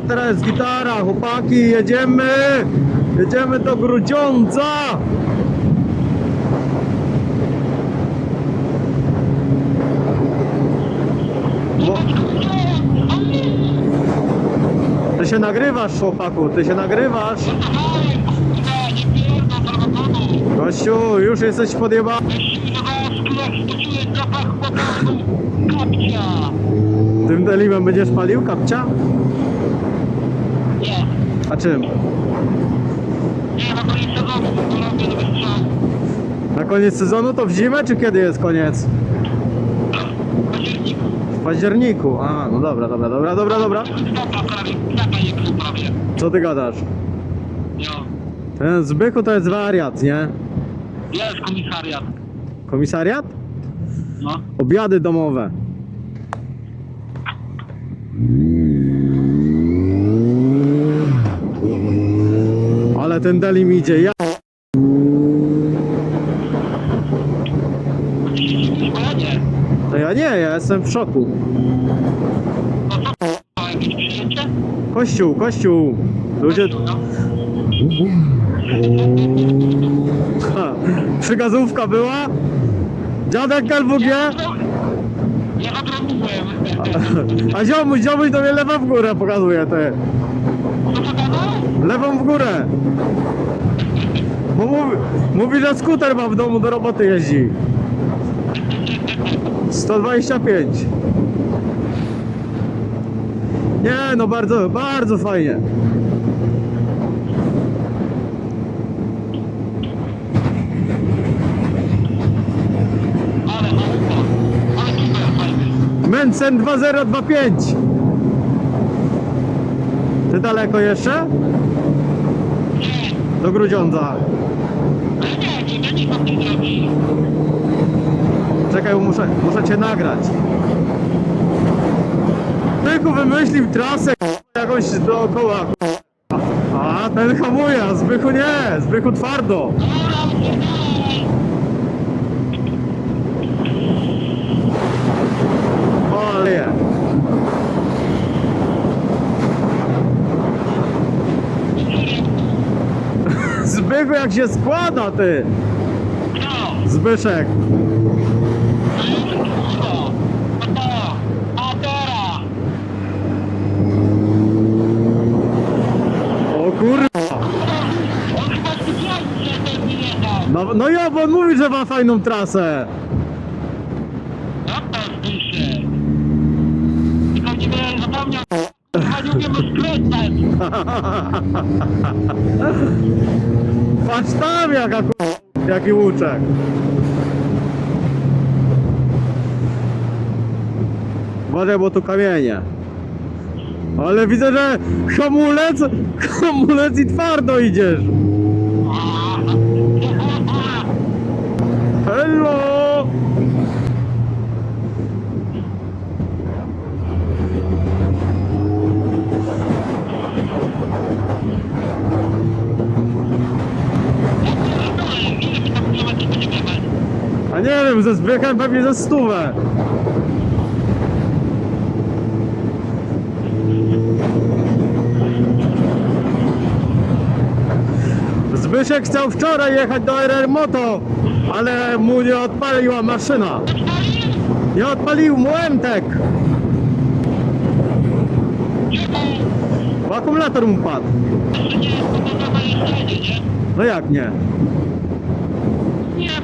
a teraz gitara, chłopaki, jedziemy! Jedziemy do Grudziądza! Bo... Ty się nagrywasz, chłopaku, ty się nagrywasz! Gościu, już jesteś podjebany. Tym delimem będziesz palił kapcia? Nie, A czym? nie, na koniec sezonu, to robię do wystrzału. Na koniec sezonu to w zimę, czy kiedy jest koniec? W październiku. W październiku. A, no dobra, dobra, dobra, dobra, dobra. Stopa prawie, taka nie prawie. Co ty gadasz? Jo. Ten Zbychu to jest wariat, nie? Jest komisariat. Komisariat? No. Obiady domowe. Ale ten delim idzie, ja... To ja nie, ja jestem w szoku. Kościół, kościół. Ludzie... Ha, przygazówka była? Dziadek LWG? Ja zatrudniłem. A ziomuś, ziomuś do mnie lewa w górę pokazuje ty. Lewą w górę. Bo mówi, mówi, że skuter ma w domu do roboty jeździ. 125. Nie, no bardzo, bardzo fajnie. Mencen 2025. Ty daleko jeszcze? Nie, Do Grudziądza. ale nie, nie, nie, nie mam tej drogi. Czekaj, bo muszę, muszę cię nagrać. Tylko wymyślił trasę jakąś dookoła. A ten hamuje, a Zbychu nie, Zbychu twardo. Dobra, uciekaj. O, ale je. Jak się składa ty, No. Zbyszek. O kurwa. No, no ja, bo on mówi, że ma fajną trasę. No to Zbyszek. Tylko nie będę zapomniał. Ja nie umiem skręcać. Patrz tam jaka jaki łuczek. Uważaj, bo tu kamienie. Ale widzę, że hamulec, hamulec i twardo idziesz. Hello! Ile mi tam kilometrów będzie biegać? A nie wiem, ze Zbychem pewnie ze stówę. Zbyszek chciał wczoraj jechać do RR Moto, ale mu nie odpaliła maszyna. Nie odpalił mu MTek. Bo akumulator mu padł. No jak? Nie,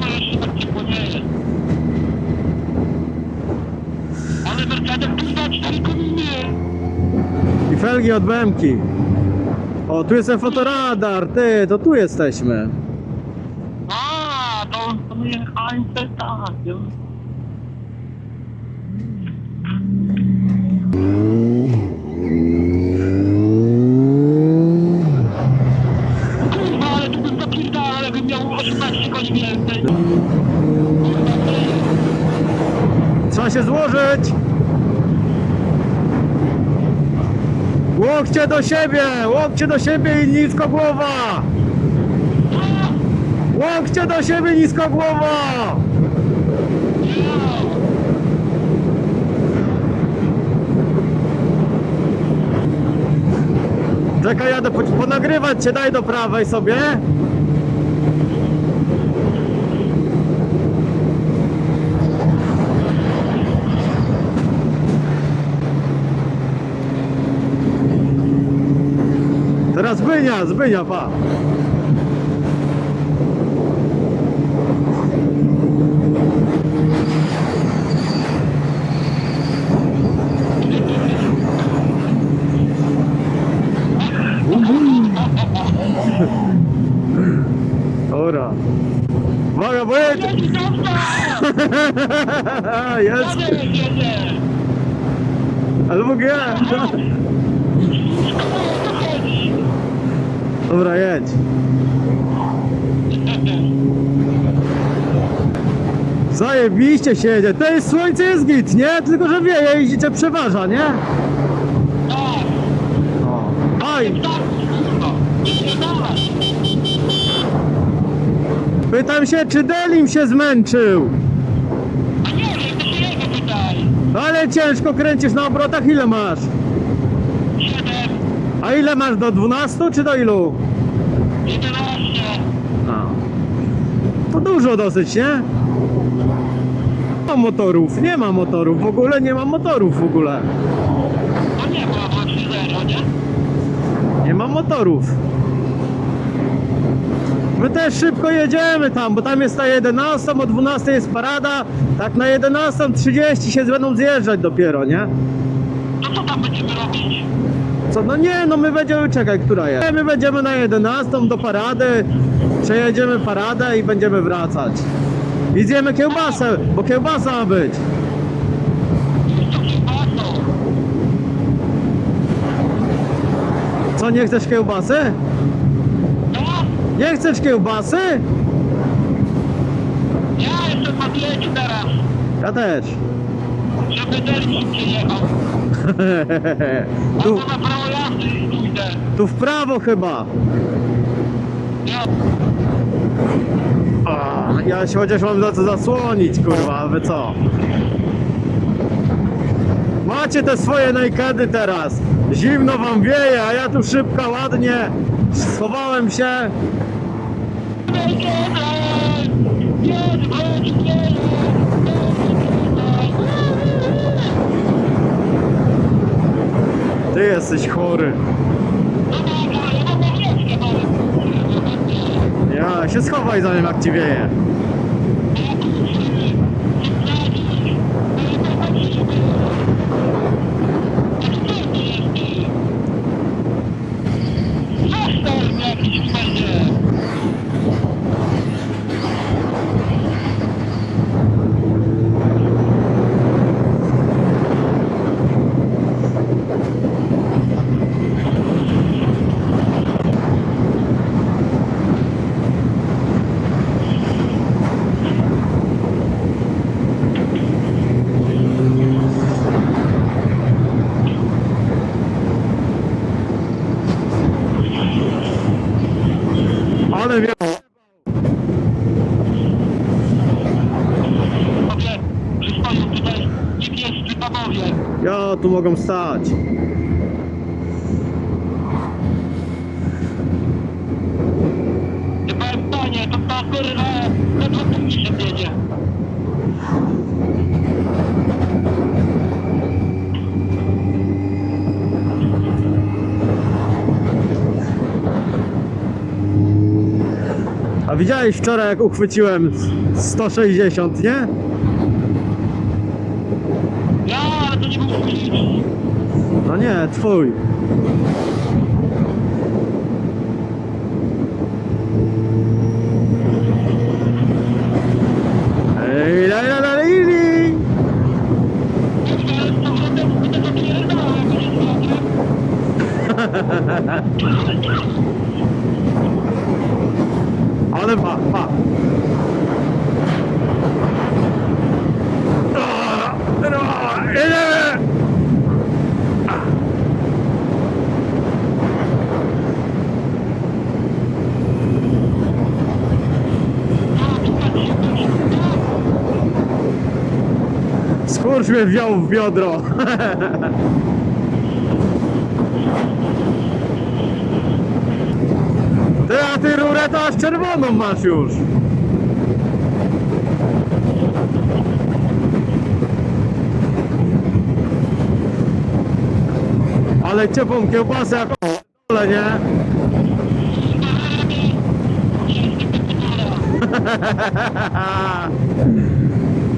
bo jeszcze tak ciepło nie jest. Ale Mercedes tu za 4 kominy. I felgi od BMki. O, tu jest ten fotoradar, ty, to tu jesteśmy. A, to, to jechałem tak. Kurwa, ale tu bym zapierdalał, jakbym miał 18 koni więcej. Trzeba się złożyć. Łokcie do siebie, łokcie do siebie i nisko głowa. Łokcie do siebie, nisko głowa. Czekaj, jadę po, ponagrywać cię, daj do prawej sobie. Teraz Zbynia, Zbynia, pa. Dobra. Uwaga, bo jedzie. Jest. Jedzie! Dobra, jedź. Zajebiście się jedzie. To jest słońce jest git, nie? Tylko, że wieje i cię przeważa, nie? O. Oj, kurwa. Nie dawaj. pytam się, czy Delim się zmęczył? A nie wiem, to się jego pytaj. Ale ciężko kręcisz na obrotach, ile masz? A ile masz, do 12 czy do ilu? jedenaście. A. To dużo dosyć, nie? Nie ma motorów, nie ma motorów, w ogóle nie ma motorów w ogóle. No nie ma, bo 3-0, nie? Nie ma motorów. My też szybko jedziemy tam, bo tam jest na 11, o 12 jest parada, tak na 11.30 się będą zjeżdżać dopiero, nie? To co tam będziemy robić? Co, no nie, no my będziemy, czekaj, która jest? My będziemy na 11 do parady, przejedziemy paradę i będziemy wracać. I zjemy kiełbasę, bo kiełbasa ma być. Co, nie chcesz kiełbasy? Nie chcesz kiełbasy? ja jestem diecie teraz, Ja też. żeby Derek nie jechał. tu, Albo na prawo jazdy i pójdę. Tu w prawo chyba. A, ja się chociaż mam za co zasłonić, kurwa, a wy co? Macie te swoje najkady teraz. Zimno wam wieje, a ja tu szybko, ładnie schowałem się. Ty jesteś chory. No dobra, ja mam wieczkę, Ja się schowaj za nim jak ci wieje. Western jakiś będzie. Ale wie... Panowie, przystoją tutaj niebiescy panowie. Ja tu mogą stać. Panie, to ta kurwa na się. A widziałeś wczoraj jak uchwyciłem 160, nie? Ja, ale to nie był swój. No nie, twój. Ej, la, la, la, li, li. Ale z powrotem będę zapierdalał, jak się zobaczę. Ale pa, pa. Ah, no, ile? Skurcz mnie wziął w biodro. Ale to aż czerwoną masz już. Ale ciepłą kiełbasę jak ale nie?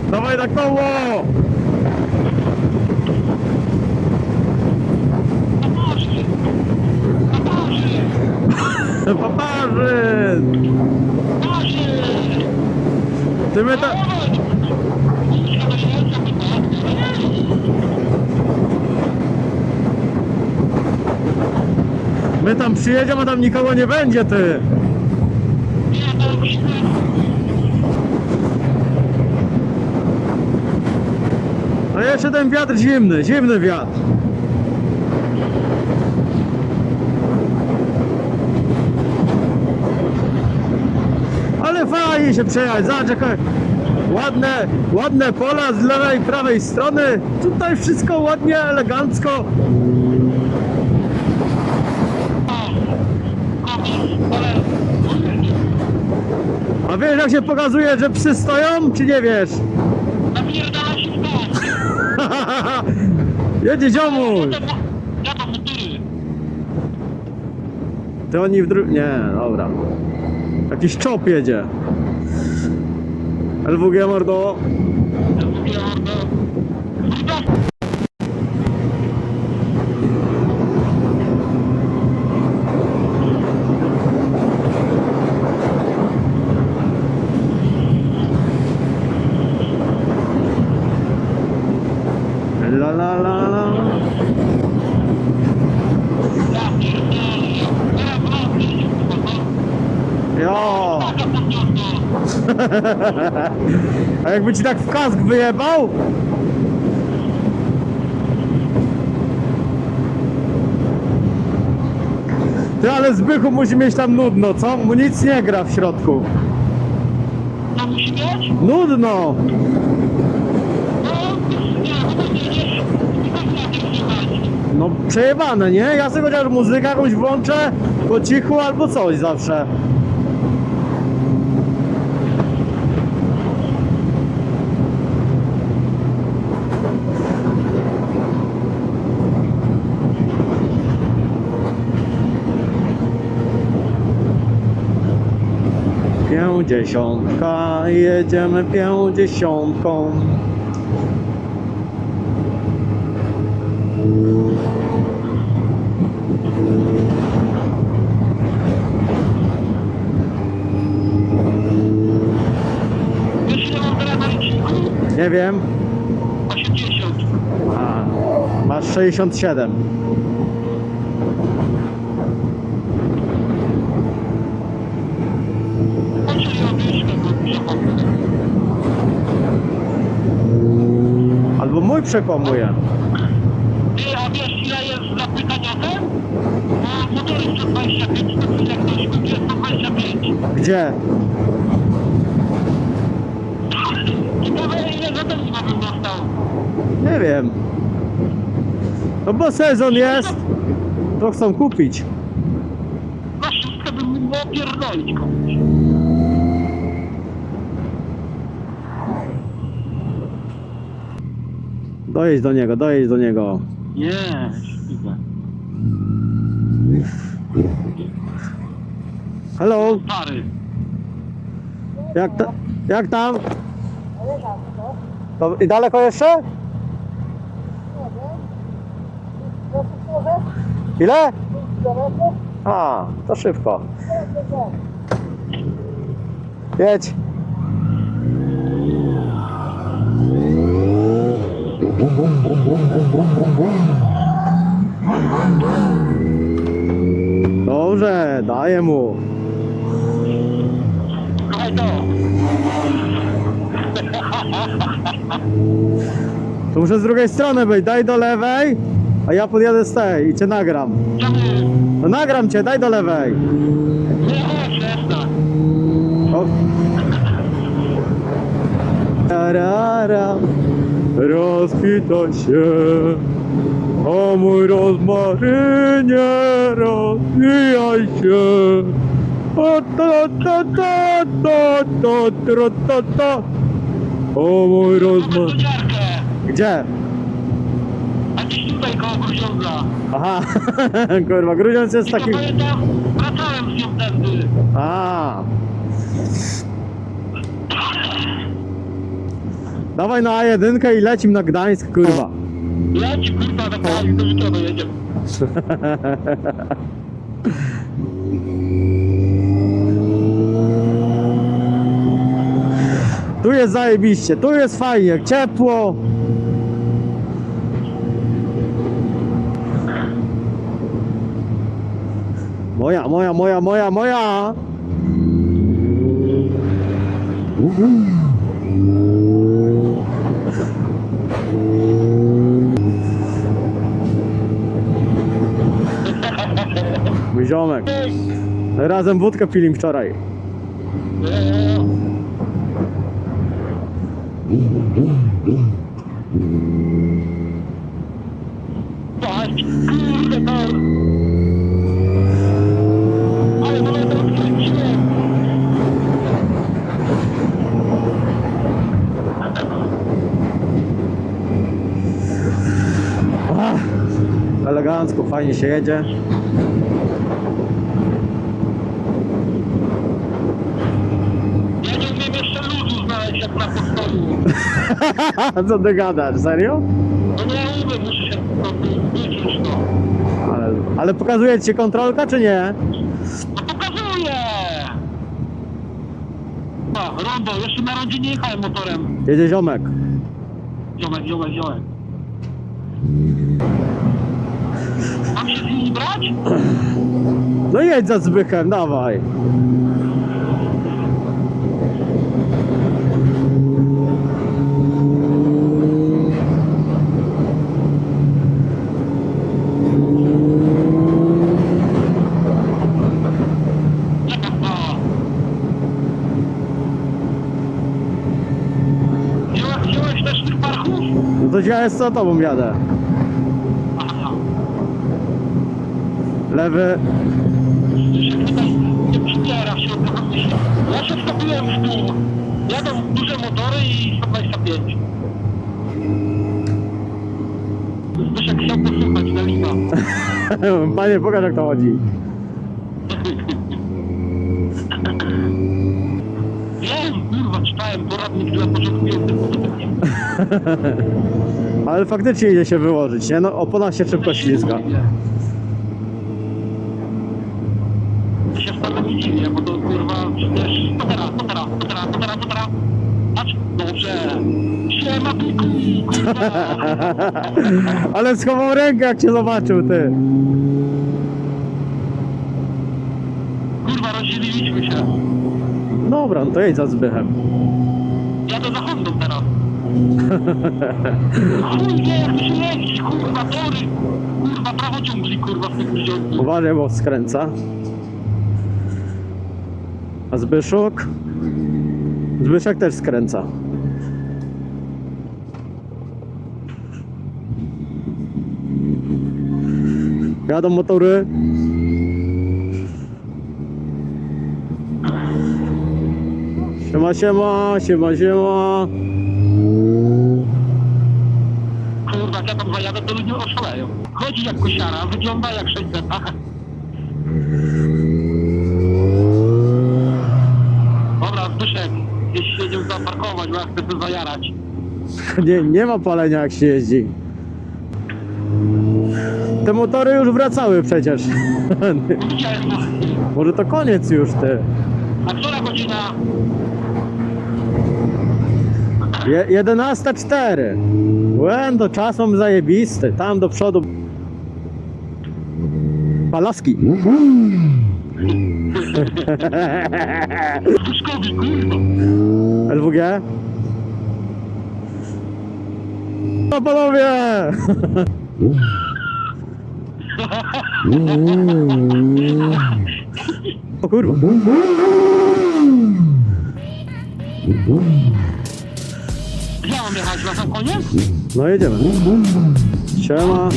Dawaj na koło! Paparzy! Ty my ta... My tam przyjedziemy, a tam nikogo nie będzie, ty! A jeszcze ten wiatr zimny, zimny wiatr. Ale fajnie się przejechać, zobacz ładne, ładne pola z lewej i prawej strony. Tutaj wszystko ładnie, elegancko. A wiesz jak się pokazuje, że psy stoją, czy nie wiesz? Jedzie ziomuś! Ja to motyry! Ty oni w dru... Nie, dobra. Jakiś czop jedzie. LWG mordo. Ja mówię, no... La la la la. Ja pierdolę! Ja wracam! Jo! Ja podniosę! A jakby ci tak w kask wyjebał? Ty, ale Zbychu musi mieć tam nudno, co? Mu nic nie gra w środku. To musi mieć? Nudno! No, no. No przejebane, nie? Ja sobie chociaż muzykę jakąś włączę po cichu albo coś zawsze. Pięćdziesiątka, jedziemy pięćdziesiątką. Wiesz, ile mam teraz na liczniku? Nie wiem. 80. A, masz 67. Chodź, ja wyszłem, bo przechodzę. Albo mój przekłamuje. Ty, a wiesz ile jest zapytaniowym? Motory 125, to jak ktoś kupi 125. Gdzie? Ciekawe ile za ten bym dostał. Nie wiem. No bo sezon jest, to chcą kupić. Na szóstkę bym mógł opierdolić komuś. Dojedź do niego, dojedź do niego. Nie, śpiewa. Hello, Pary. jak, ta, jak tam? To, I daleko jeszcze? Ile? A, to szybko. Jedź. Dobrze, daję mu. To. Muszę z drugiej strony być, daj do lewej, a ja podjadę z tej i cię nagram. No nagram cię, daj do lewej. Nie, przestań. O. Tarara, rozkwita się, o mój rozmarynie, rozwijaj się, O, mój lodziarkę. Gdzie? A gdzieś tutaj koło Gruziądza. Aha, kurwa, Grudziądz jest I to taki... pamiętam, wracałem z nią tędy. A. Dawaj na A1 i lecim na Gdańsk, kurwa. Leć kurwa na kraju, to jutro dojedziemy. Tu jest zajebiście, tu jest fajnie, ciepło. Moja, moja, moja, moja, moja. Mój ziomek. Razem wódkę pilim wczoraj. elegancko, fajnie się jedzie. Co ty gadasz, serio? No nie umiem, muszę się po prostu wyczuć to. Ale, ale pokazuje ci się kontrolka, czy nie? No pokazuję! A, rondo, jeszcze na rondzie nie jechałem motorem. Jedzie ziomek. Ziomek, ziomek, ziomek. Mam się z nimi brać? No jedź za Zbychem, dawaj. Nie pa. Wziąłeś, wziąłeś też tych parchów? No to ja jest za tobą jadę. Aha. Lewy. Się tutaj nie przybiera się od tego myśli. Ja się wtopiłem w dół. Jadą duże motory i 125. Zbyszek chciał posłuchać na lina. Panie, pokaż jak to chodzi. Wiem, kurwa, czytałem poradnik dla początkujących. Ale faktycznie idzie się wyłożyć, nie? No opona się szybko ślizga. Ja się wcale nie dziwię, bo to kurwa przecież... Patrz, dobrze. Siema, piku, kurwa. Ale schował rękę jak cię zobaczył, ty. Kurwa, rozdzieliliśmy się. Dobra, no to jedź za Zbychem. Jadę za Hondą teraz. Wie, jak kurwa, tory. Kurwa, kurwa, w tym. Uważaj, bo skręca. A Zbyszuk? Zbyszek też skręca. Jadą motory. Siema, siema, siema, siema. Kurwa, tam zajadę, to ludzie oszaleją. Chodzi jak kosiara, wygląda jak 600. Aha. Dobra, Zbyszek, gdzieś jedziemy zaparkować, bo ja chcę tu zajarać. Nie, nie ma palenia jak się jeździ. Te motory już wracały przecież. Widziałem, no. Może to koniec już ty. A która godzina? Je, 11.04. Łę, to czas mam zajebisty. Tam do przodu. Palaski. Puszkowi, kurwa. LWG. No panowie! O kurwa. Mam jechać, na sam koniec? No jedziemy. Siema.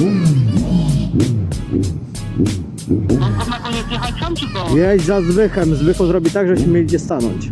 Mam tam na nie zjechać sam, czy co? Jedź za Zbychem, Zbychu zrobi tak, żebyśmy mieli gdzie stanąć.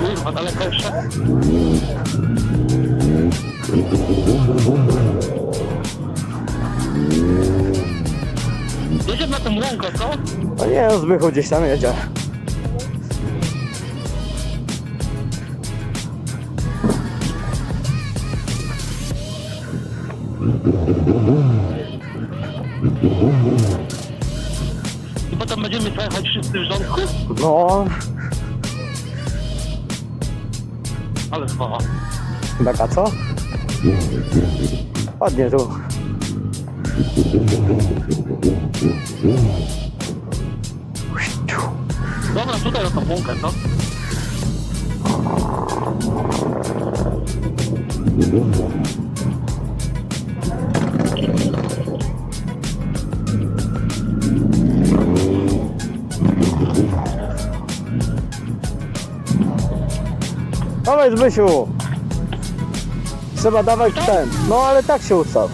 Kurwa, daleko jeszcze. Jedziemy na tą łąkę, co? No nie, Zbychu gdzieś tam jedzie. I potem będziemy pojechać wszyscy w rządku? No, Ale chwała. beka co? Ładnie tu. Dobra, tutaj na tą łąkę, co? Dawaj Zbysiu! Trzeba dawać ten. No ale tak się ustaw.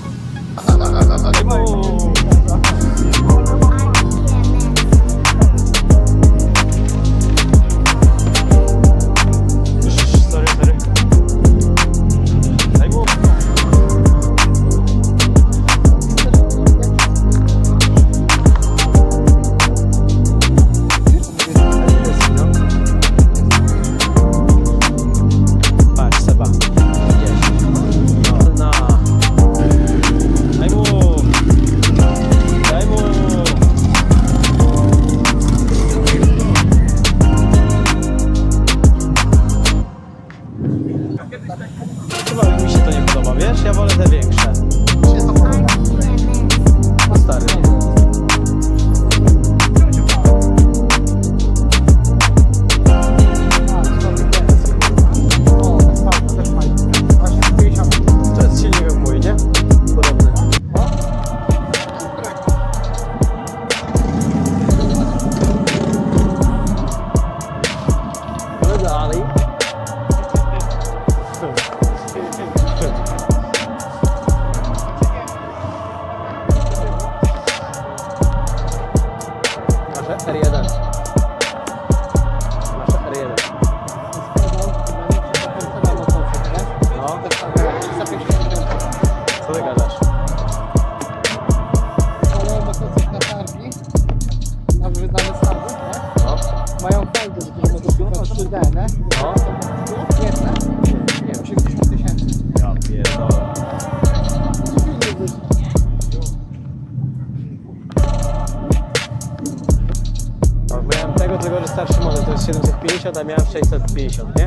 Station.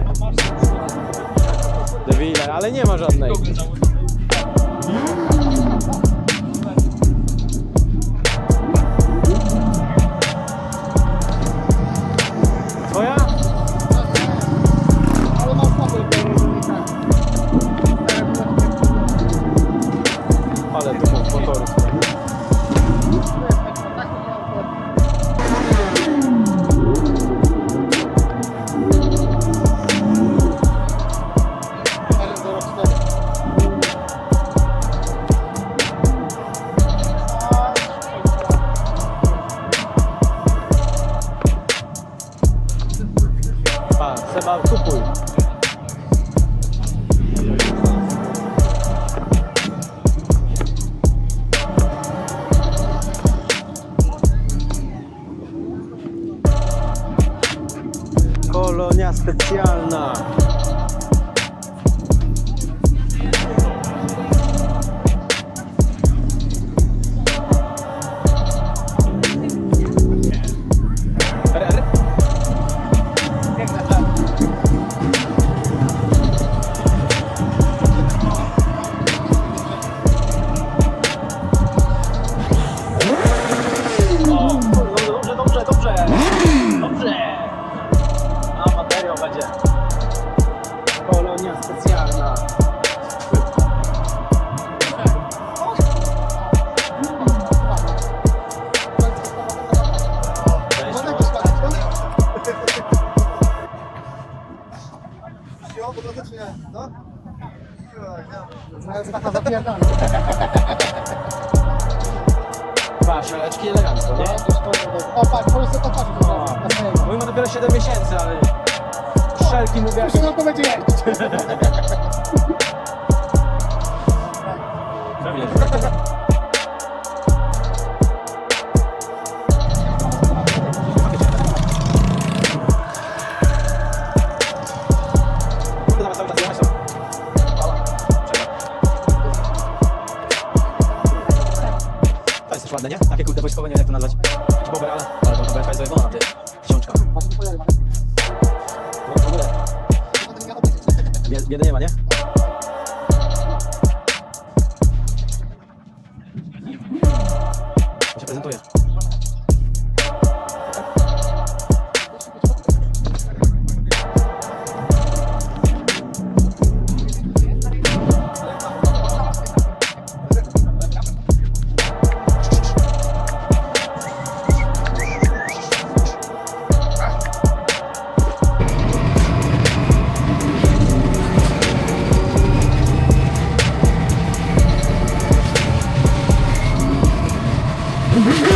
Mm-hmm.